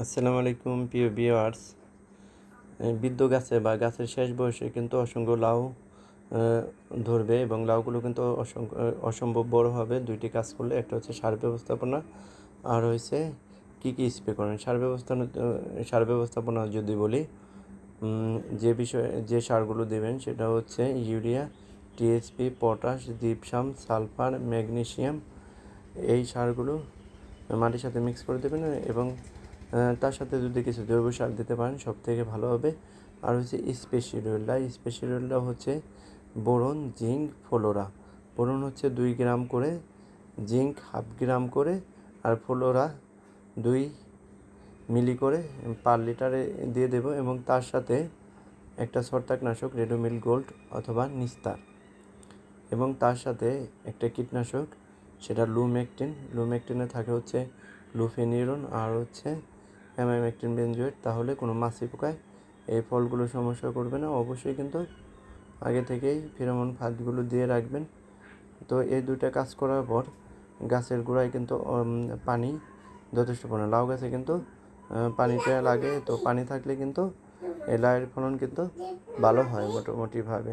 আসসালামু আলাইকুম, প্রিয় ভিউয়ার্স। বৃদ্ধ গাছে বা গাছের শেষ বয়সে কিন্তু অসংখ্য লাউ ধরবে এবং লাউগুলো কিন্তু অসংখ্য অসম্ভব বড় হবে। দুইটি কাজ করলে, একটা হচ্ছে সার ব্যবস্থাপনা, আর হচ্ছে কী কী স্প্রে করেন। সার ব্যবস্থাপনা সার ব্যবস্থাপনা যদি বলি যে বিষয়ে, যে সারগুলো দেবেন, সেটা হচ্ছে urea TSP potash, gypsum, sulphur magnesium এই সারগুলো মাটির সাথে মিক্স করে দেবেন এবং তার সাথে যদি কিছু জৈব সার দিতে পারেন সব থেকে ভালো হবে। আর হচ্ছে স্পেশিরোল্লা স্পেশিরোল্লা হচ্ছে বোরন, জিঙ্ক, ফ্লোরা। বোরন হচ্ছে দুই গ্রাম করে, জিঙ্ক হাফ গ্রাম করে, আর ফ্লোরা দুই মিলি করে পার লিটারে দিয়ে দেবো এবং তার সাথে একটা ছত্রাকনাশক, রেডোমিল গোল্ড অথবা নিস্তার। এবং তার সাথে একটা কীটনাশক, সেটা লুমেকটিন। লুমেকটিনে থাকে হচ্ছে লুফেনিরন আর হচ্ছে অ্যামাইমেকটিন বেনজোয়েট তাহলে কোনো মাছি পোকায় এই ফলগুলো সমস্যা করবে না। অবশ্যই কিন্তু আগে থেকেই ফেরোমন ফাঁদগুলো দিয়ে রাখবেন। তো এই দুইটা কাজ করার পর গাছের গোড়ায় কিন্তু পানি যথেষ্ট পরিমাণ, লাউ গাছে কিন্তু পানিটা লাগে। তো পানি থাকলে কিন্তু এই লাউয়ের ফলন কিন্তু ভালো হয় মোটামুটিভাবে।